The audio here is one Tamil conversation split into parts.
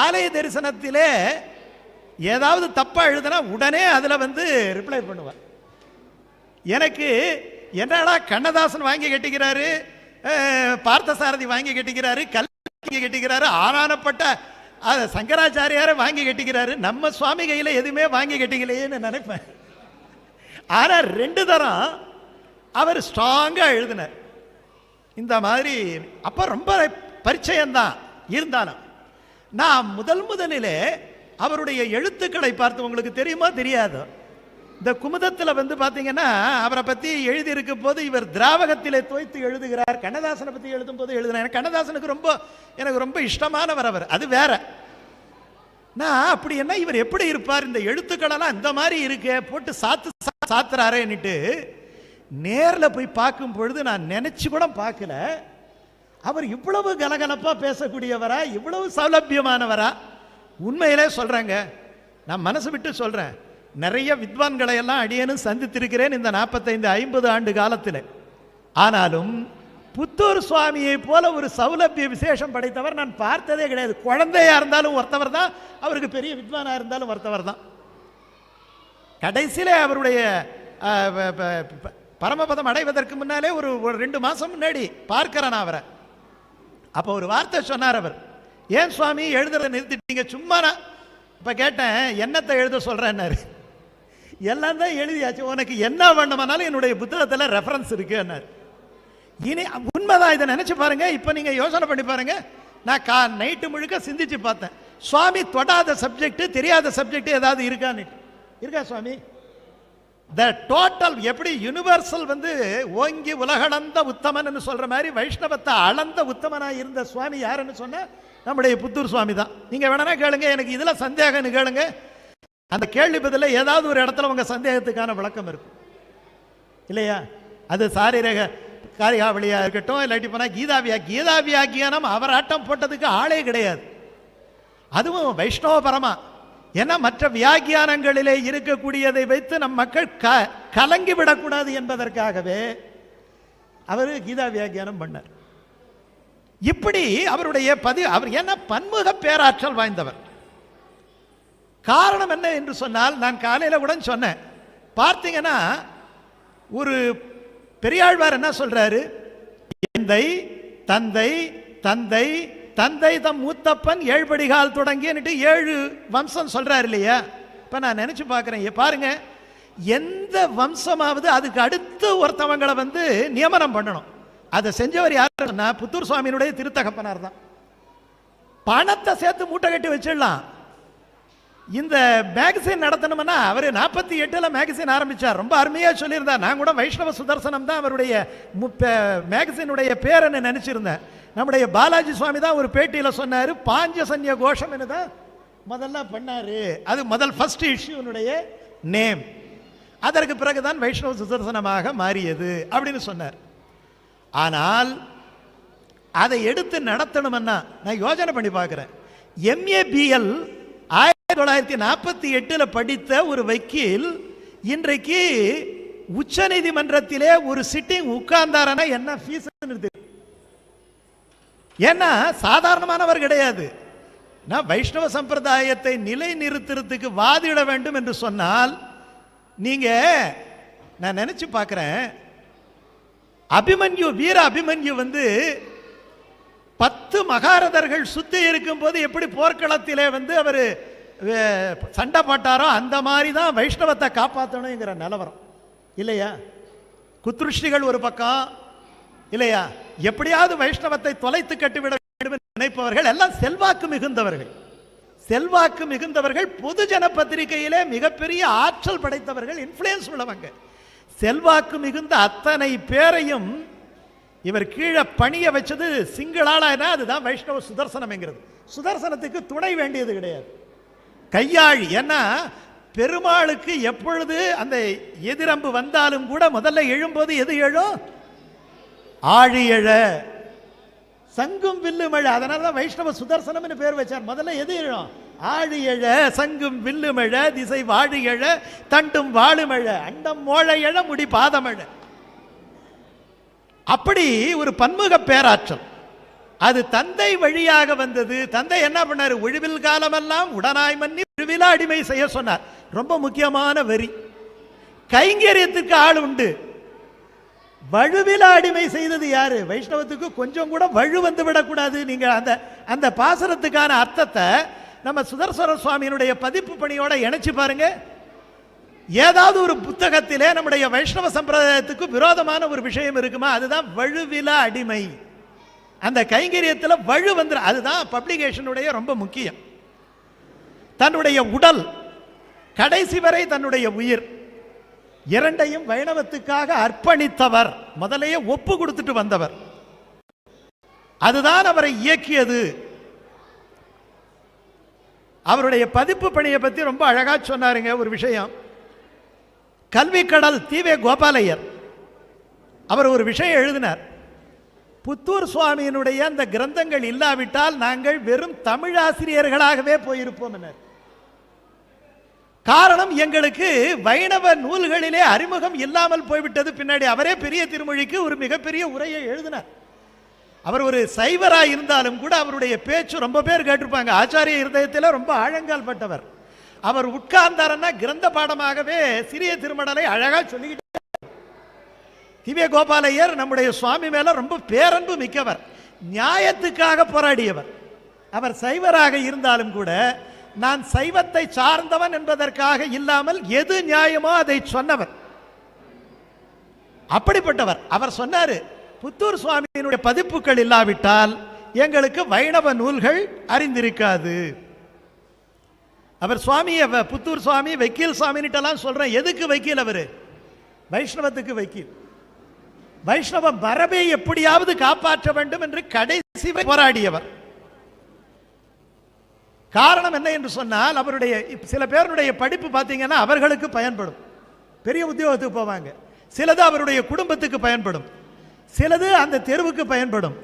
ஆலய தரிசனத்திலே ஏதாவது தப்பாக எழுதுனா உடனே அதில் வந்து ரிப்ளை பண்ணுவேன் எனக்கு என்னடா கண்ணதாசன் வாங்கி கட்டிக்கிறாரு பார்த்தசாரதி வாங்கி கட்டிக்கிறாரு கல் வாங்கி கட்டிக்கிறாரு ஆனானப்பட்ட அதை சங்கராச்சாரியாரை வாங்கி கட்டிக்கிறாரு நம்ம சுவாமி கையில் எதுவுமே வாங்கி கட்டிக்கலையேன்னு நினைப்பேன். ஆனால் ரெண்டு தரம் அவர் ஸ்ட்ராங்காக எழுதினார். இந்த மாதிரி அப்போ ரொம்ப பரிச்சயம்தான் இருந்தாலும். நான் முதல் முதலிலே அவருடைய எழுத்துக்களை பார்த்து உங்களுக்கு தெரியுமா தெரியாது? இந்த குமுதத்தில் வந்து பார்த்தீங்கன்னா அவரை பற்றி எழுதியிருக்கும் போது இவர் திராவகத்திலே தோய்த்து எழுதுகிறார். கண்ணதாசனை பற்றி எழுதும் போது எழுதுனார் கண்ணதாசனுக்கு ரொம்ப எனக்கு ரொம்ப இஷ்டமானவர் அவர். அது வேற. நான் அப்படி என்ன இவர் எப்படி இருப்பார்? இந்த எழுத்துக்களெல்லாம் இந்த மாதிரி இருக்கே போட்டு சாத்து சாத்துறாரேன்னுட்டு நேரில் போய் பார்க்கும் பொழுது நான் நினச்சி கூட பார்க்கல. அவர் இவ்வளவு கலகலப்பாக பேசக்கூடியவரா இவ்வளவு சௌலபியமானவரா? உண்மையிலே சொல்கிறாங்க நான் மனசு விட்டு சொல்கிறேன் நிறைய வித்வான்களை எல்லாம் அடியனும் சந்தித்திருக்கிறேன் இந்த நாற்பத்தைந்து ஐம்பது ஆண்டு காலத்தில். ஆனாலும் புத்தூர் சுவாமியை போல ஒரு சௌலபிய விசேஷம் படைத்தவர் நான் பார்த்ததே கிடையாது. குழந்தையா இருந்தாலும் ஒருத்தவர் தான் அவருக்கு பெரிய வித்வானா இருந்தாலும் ஒருத்தவர் தான். கடைசியிலே அவருடைய ப- பரமபதம் அடைவதற்கு முன்னாலே ஒரு ஒரு ரெண்டு மாசம் முன்னாடி பார்க்கிறேன் அவரை. அப்போ ஒரு வார்த்தை சொன்னார் அவர். ஏன் சுவாமி எழுதுறத நிறுத்திட்டீங்க? சும்மா நான் இப்போ கேட்டேன் என்னத்தை எழுத சொல்கிறேன்னாரு எல்லாம் தான் எழுதியாச்சு. உனக்கு என்ன வேண்டுமானாலும் என்னுடைய புத்தகத்தில் ரெஃபரன்ஸ் இருக்குன்னாரு இனி உண்மைதான் இதை நினச்சி பாருங்கள் இப்போ நீங்கள் யோசனை பண்ணி பாருங்கள் நான் கா நைட்டு முழுக்க சிந்திச்சு பார்த்தேன். சுவாமி தொடாத சப்ஜெக்ட் தெரியாத சப்ஜெக்ட் ஏதாவது இருக்கான்னு இருக்கா சுவாமி. த டோட்டல் எப்படி யுனிவர்சல் வந்து ஓங்கி உலகளந்த உத்தமன் சொல்ற மாதிரி வைஷ்ணவத்தை அளந்த உத்தமனாக இருந்த சுவாமி யாருன்னு சொன்னால் நம்முடைய புத்தூர் சுவாமி தான். நீங்கள் வேணா கேளுங்க எனக்கு இதில் சந்தேகம்னு கேளுங்க. அந்த கேள்வி பதில் ஏதாவது ஒரு இடத்துல உங்கள் சந்தேகத்துக்கான விளக்கம் இருக்கும். இல்லையா? அது சாரீரக காரிகாவளியாக இருக்கட்டும் இல்லாட்டி போனால் கீதாவியா கீதா வியாக்கியானம் அவர் ஆட்டம் போட்டதுக்கு ஆளே கிடையாது. அதுவும் வைஷ்ணவ பரமா. ஏன்னா மற்ற வியாக்கியானங்களிலே இருக்கக்கூடியதை வைத்து நம் மக்கள் க கலங்கி விடக்கூடாது என்பதற்காகவே அவர் கீதா வியாக்கியானம் பண்ணார். இப்படி அவருடைய பதி அவர் என்ன பன்முக பேராற்றல் வாய்ந்தவர். காரணம் என்ன என்று சொன்னால் நான் காலையில் கூட சொன்னேன். பார்த்தீங்கன்னா ஒரு பெரியாழ்வார் என்ன சொல்றாரு? எந்தை தந்தை தந்தை தந்தை தம் மூத்தப்பன் ஏழ்படிகால் தொடங்கின்னுட்டு ஏழு வம்சம் சொல்கிறார் இல்லையா? இப்போ நான் நினச்சி பார்க்குறேன். பாருங்க. எந்த வம்சமாவது அதுக்கு அடுத்து ஒருத்தவங்களை வந்து நியமனம் பண்ணணும். அதை செஞ்சவர் யாருன்னா புத்தூர் சுவாமியினுடைய திருத்தகப்பனார் தான். பணத்தை சேர்த்து மூட்டை கட்டி வச்சிடலாம். இந்த மேகசின் நடத்தணும்னா அவர் நாற்பத்தி எட்டில் மேகசின் ஆரம்பிச்சார். ரொம்ப அருமையாக சொல்லியிருந்தார். நான் கூட வைஷ்ணவ சுதர்சனம் தான் அவருடைய மேகசினுடைய பேரன்னு நினச்சிருந்தேன். நம்முடைய பாலாஜி சுவாமி தான் ஒரு பேட்டியில் சொன்னார் பாஞ்சசன்ய கோஷம் தான் முதல்ல பண்ணாரு. அது முதல் ஃபஸ்ட் இஷ்யூனுடைய நேம் அதற்கு பிறகுதான் வைஷ்ணவ சுதர்சனமாக மாறியது அப்படின்னு சொன்னார். ஆனால் அதை எடுத்து நடத்தணும்னா நான் யோசனை பண்ணி பார்க்குறேன். எம்ஏபிஎல் ஆயிரத்தி தொள்ளாயிரத்தி நாற்பத்தி எட்டில் படித்த ஒரு வக்கீல் இன்றைக்கு உச்ச நீதிமன்றத்திலே ஒரு சிட்டிங் உட்கார்ந்தாரனா என்ன ஃபீஸ் ஏன்னா சாதாரணமானவர் கிடையாது. நான் வைஷ்ணவ சம்பிரதாயத்தை நிலை நிறுத்துறதுக்கு வாதிட வேண்டும் என்று சொன்னால் நீங்க நான் நினைச்சு பார்க்கிறேன் அபிமன்யு வீர அபிமன்யு வந்து பத்து மகாரதர்கள் சுத்தி இருக்கும் போது எப்படி போர்க்களத்திலே வந்து அவர் சண்டை போட்டாரோ அந்த மாதிரி தான் வைஷ்ணவத்தை காப்பாற்றணுங்கிற நிலவரம். இல்லையா? குத்ருஷ்டிகள் ஒரு பக்கம் இல்லையா? எப்படியாவது வைஷ்ணவத்தை தொலைத்து கட்டிவிட வேண்டும் என்று நினைப்பவர்கள் எல்லாம் செல்வாக்கு மிகுந்தவர்கள். செல்வாக்கு மிகுந்தவர்கள் பொதுஜன பத்திரிகையிலே மிகப்பெரிய ஆற்றல் படைத்தவர்கள் இன்ஃப்ளூயன்ஸ் உள்ளவங்க. செல்வாக்கு மிகுந்த அத்தனை பேரையும் இவர் கீழே பணிய வச்சது சிங்களாளனா அதுதான் வைஷ்ணவ சுதர்சனம்ங்கிறது. சுதர்சனத்துக்கு துணை வேண்டியது கிடையாது. கையாழி. ஏன்னா பெருமாளுக்கு எப்பொழுது அந்த எதிரம்பு வந்தாலும் கூட முதல்ல எழும்போது எது எழும்? ஆழி எழ. சங்கும் வில்லுமழ அதனால தான் வைஷ்ணவ சுதர்சனம்னு பேர் வச்சார். முதல்ல எது எழும்? ஆழி எழ சங்கும் வில்லுமழ திசை வாழி எழ தண்டும் வாழுமழ அண்டம் மோழ எழ முடி பாதமழ அப்படி ஒரு பன்முக பேராற்றல். அது தந்தை வழியாக வந்தது. தந்தை என்ன பண்ணார்? ஒழிவில் காலமெல்லாம் உடனாய் மன்னி ஒழிவிலா அடிமை செய்ய சொன்னார். ரொம்ப முக்கியமான வரி. கைங்கரியத்துக்கு ஆள் உண்டு. வழுவில அடிமை செய்தது யாரு? வைஷ்ணவத்துக்கு கொஞ்சம் கூட வழு வந்து விடக்கூடாது. நீங்கள் அந்த அந்த பாசனத்துக்கான அர்த்தத்தை நம்ம சுதர்சர சுவாமியினுடைய பதிப்பு பணியோட இணைச்சு பாருங்க. ஏதாவது ஒரு புத்தகத்திலே நம்முடைய வைஷ்ணவ சம்பிரதாயத்துக்கு விரோதமான ஒரு விஷயம் இருக்குமா? அதுதான் வழுவில அடிமை. அந்த கைங்கரியத்தில் வழு வந்துடும் அதுதான் பப்ளிகேஷனுடைய ரொம்ப முக்கியம். தன்னுடைய உடல் கடைசி வரை தன்னுடைய உயிர் இரண்டையும் வைணவத்துக்காக அர்ப்பணித்தவர் முதலையே ஒப்பு கொடுத்துட்டு வந்தவர். அதுதான் அவரை இயக்கியது. அவருடைய பதிப்பு பணியை பத்தி ரொம்ப அழகா சொன்னாருங்க ஒரு விஷயம். கல்வி கடல் தீவே கோபாலையர் அவர் ஒரு விஷயம் எழுதினார். புத்தூர் சுவாமியினுடைய அந்த கிரந்தங்கள் இல்லாவிட்டால் நாங்கள் வெறும் தமிழாசிரியர்களாகவே போயிருப்போம் காரணம் எங்களுக்கு வைணவ நூல்களிலே அறிமுகம் இல்லாமல் போய்விட்டது. பின்னாடி அவரே பெரிய திருமொழிக்கு ஒரு மிகப்பெரிய உரையை எழுதினார். அவர் ஒரு சைவராக இருந்தாலும் கூட அவருடைய பேச்சு ரொம்ப பேர் கேட்டிருப்பாங்க. ஆச்சாரிய இருதயத்தில் ரொம்ப ஆழங்கால் பட்டவர். அவர் உட்கார்ந்தாருன்னா கிரந்த பாடமாகவே சிறிய திருமடலை அழகா சொல்லிக்கிட்டு திவ்ய கோபாலையர் நம்முடைய சுவாமி மேல ரொம்ப பேரன்பு மிக்கவர். நியாயத்துக்காக போராடியவர். அவர் சைவராக இருந்தாலும் கூட நான் சைவத்தை சார்ந்தவன் என்பதற்காக இல்லாமல் எது நியாயமோ அதை சொன்னவர். அப்படிப்பட்டவர். அவர் சொன்னாரு புத்தூர் சுவாமியினுடைய பதிப்புகள் இல்லாவிட்டால் எங்களுக்கு வைணவ நூல்கள் அறிந்திருக்காது. அவர் சுவாமியை புத்தூர் சுவாமி வக்கீல் சுவாமின்ட்டெல்லாம் சொல்றேன். எதுக்கு வக்கீல் அவரு? வைஷ்ணவத்துக்கு வக்கீல். வைஷ்ணவ மரபை எப்படியாவது காப்பாற்ற வேண்டும் என்று கடைசி போராடியவர். காரணம் என்ன என்று சொன்னால் அவருடைய சில பேருடைய படிப்பு பார்த்தீங்கன்னா அவர்களுக்கு பயன்படும். பெரிய உத்தியோகத்துக்கு போவாங்க. சிலது அவருடைய குடும்பத்துக்கு பயன்படும். சிலது அந்த தெருவுக்கு பயன்படும்.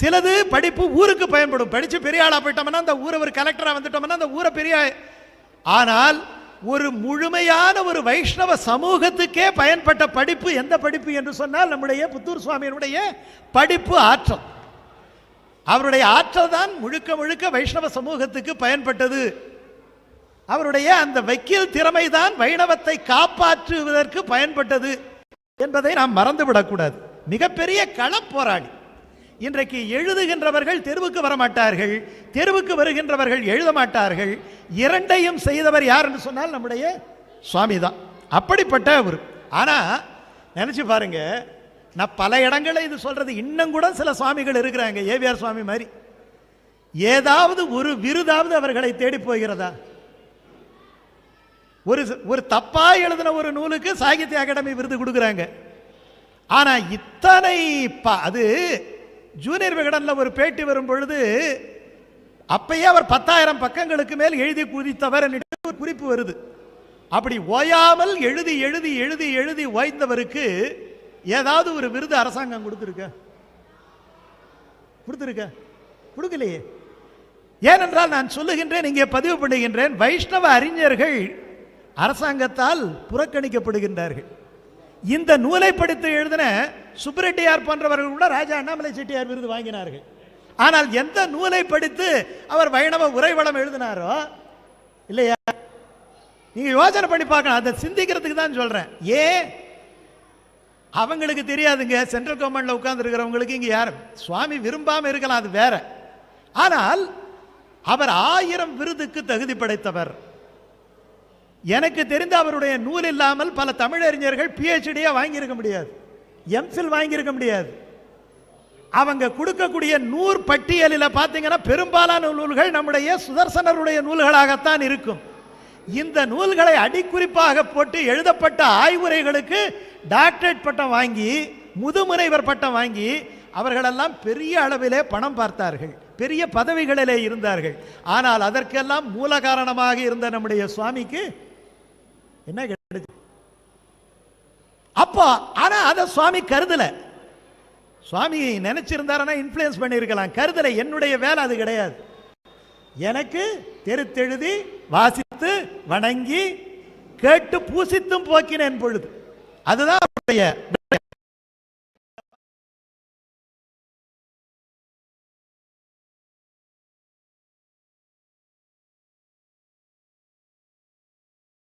சிலது படிப்பு ஊருக்கு பயன்படும். படித்து பெரிய ஆளாக போயிட்டோம்னா அந்த ஊரை ஒரு கலெக்டராக வந்துட்டோம்னா அந்த ஊரை பெரிய ஆனால் ஒரு முழுமையான ஒரு வைஷ்ணவ சமூகத்துக்கே பயன்பட்ட படிப்பு எந்த படிப்பு என்று சொன்னால் நம்முடைய புத்தூர் சுவாமியினுடைய படிப்பு ஆற்றல். அவருடைய ஆற்றல் தான் முழுக்க முழுக்க வைஷ்ணவ சமூகத்துக்கு பயன்பட்டது. அவருடைய அந்த வக்கீல் திறமைதான் வைணவத்தை காப்பாற்றுவதற்கு பயன்பட்டது என்பதை நாம் மறந்துவிடக்கூடாது. மிகப்பெரிய களப்போராளி இன்றைக்கு எழுதுகின்றவர்கள் தெருவுக்கு வரமாட்டார்கள் தெருவுக்கு வருகின்றவர்கள் எழுத மாட்டார்கள் இரண்டையும் செய்தவர் யாருன்னு சொன்னால் நம்முடைய சுவாமி தான் அப்படிப்பட்ட ஒரு ஆனால் நினச்சி பாருங்க நான் பல இடங்களில் இது சொல்கிறது இன்னும் கூட சில சுவாமிகள் இருக்கிறாங்க ஏவிஆர் சுவாமி மாதிரி. ஏதாவது ஒரு விருதாவது அவர்களை தேடி போகிறதா? ஒரு ஒரு தப்பாக எழுதின ஒரு நூலுக்கு சாகித்ய அகாடமி விருது கொடுக்குறாங்க. ஆனால் இத்தனை அது ஜூனியர் விகடனில் ஒரு பேட்டி வரும் பொழுது அப்பயே அவர் பத்தாயிரம் பக்கங்களுக்கு மேல் எழுதி குதித்தவர் ஒரு குறிப்பு வருது. அப்படி ஓயாமல் எழுதி எழுதி எழுதி எழுதி ஓய்ந்தவருக்கு ஏதாவது ஒரு விருது அரசாங்கம் கொடுத்துருக்க? கொடுத்துருக்க? கொடுக்கலையே. ஏனென்றால் நான் சொல்லுகின்றேன் இங்கே பதிவு பண்ணுகின்றேன் வைஷ்ணவ அறிஞர்கள் அரசாங்கத்தால் புறக்கணிக்கப்படுகின்றார்கள். இந்த நூலை படித்து எழுதின சுப்ரெட்டியார் போன்றவர்கள் கூட ராஜா அண்ணாமலை செட்டியார் விருது வாங்கினார்கள். ஆனால் எந்த நூலை படித்து அவர் வைணவ உரைவளம் எழுதினாரோ? இல்லையா? நீங்கள் யோசனை பண்ணி பார்க்கணும். அதை சிந்திக்கிறதுக்கு தான் சொல்றேன். ஏ அவங்களுக்கு தெரியாதுங்க. சென்ட்ரல் கவர்மெண்ட்ல உட்கார்ந்து இருக்கிறவங்களுக்கு இங்க யாரும் சுவாமி விரும்பாம இருக்கலாம் அது வேற. ஆனால் அவர் ஆயிரம் விருதுக்கு தகுதி படைத்தவர். எனக்கு தெரிந்த அவருடைய நூல் இல்லாமல் பல தமிழறிஞர்கள் பிஹெச்டியே வாங்கியிருக்க முடியாது. எம்ஃபில் வாங்கியிருக்க முடியாது. அவங்க கொடுக்கக்கூடிய நூறு பட்டியலில் பார்த்தீங்கன்னா பெரும்பாலான நூல்கள் நம்முடைய சுதர்சனருடைய நூல்களாகத்தான் இருக்கும். இந்த நூல்களை அடிக்குறிப்பாக போட்டு எழுதப்பட்ட ஆய்வுரைகளுக்கு டாக்டரேட் பட்டம் வாங்கி முதுமுனைவர் பட்டம் வாங்கி அவர்களெல்லாம் பெரிய அளவிலே பணம் பார்த்தார்கள். பெரிய பதவிகளிலே இருந்தார்கள். ஆனால் அதற்கெல்லாம் மூல காரணமாக இருந்த நம்முடைய சுவாமிக்கு என்ன அப்போ ஆனால் அதை சுவாமி கருதலை. சுவாமி நினைச்சிருந்தாருன்னா இன்ஃப்ளூயன்ஸ் பண்ணியிருக்கலாம். கருதலை என்னுடைய வேலை அது கிடையாது. எனக்கு தெருத்தெழுதி வாசித்து வணங்கி கேட்டு பூசித்தும் போக்கினேன் பொழுது. அதுதான் அவருடைய